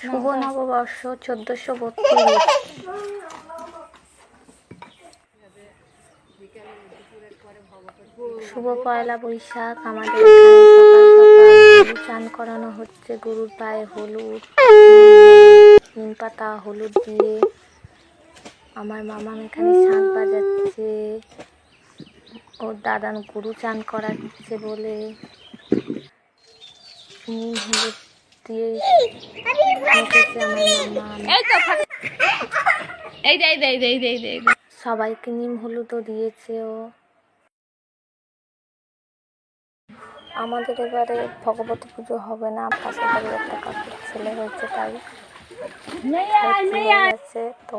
শুভ নববর্ষ চোদ্দশো বত্রিশ। শুভ পয়লা বৈশাখ। আমাদের চান করানো হচ্ছে। গরুর পায়ে হলুদ, নিম পাতা, হলুদ দিয়ে। আমার মামা এখানে শাঁখ বাজাচ্ছে। ওর দাদা গরু চান করাচ্ছে বলে। নিম, হলুদ সবাইকে নিম হলুদও দিয়েছে ও। আমাদের এবারে ভগবতী পুজো হবে না পাশের বাড়ির একটা কাকুর ছেলে হয়েছে তাই। তো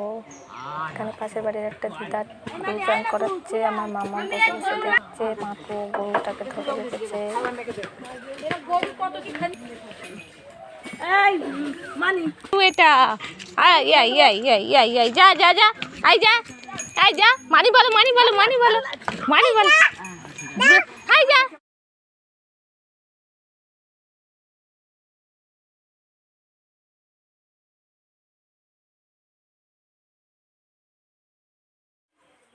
এখানে পাশের বাড়ির একটা দিদা গরু চান করাচ্ছে, আমার মামা বসে বসে দেখছে মাকু গরুটাকে ধরে রেখেছে। এটা আয় যা যা যা আই যা আই যা মানি বলো মানি বলো মানি বলো মানি বলো। আই যা।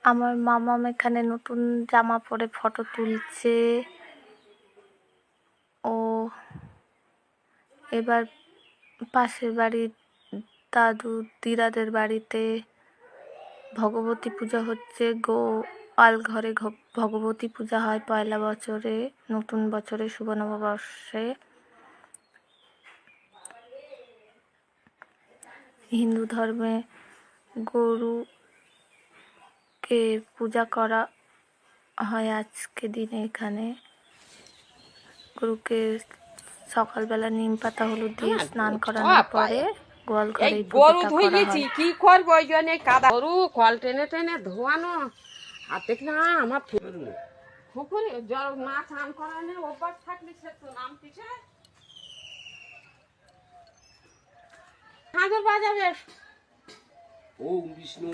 আমার মামাম এখানে নতুন জামা পরে ফটো তুলছে। ও এবার পাশের বাড়ির দাদু দিদাদের বাড়িতে ভগবতী পূজা হচ্ছে। গো আল ঘরে ভগবতী পূজা হয় পয়লা বছরে, নতুন বছরে, শুভ নববর্ষে। হিন্দু ধর্মে গরু কে পূজা করা হয় আজকে দিনে এখানে। গরুকে সকালবেলা নিম পাতা হলুদ দিয়ে স্নান করানোর পরে গোয়াল ঘরে গরু ধুই গেছি কি করব ওই জন্য? কাদা গরু কল টেনে টেনে ধোয়ানো। আর দেখ না আমার পুকুরে জল স্নান করানো অভ্যাস থাকলে সে তো নাম পিছে হাজার বাজাবে। ওম বিষ্ণু।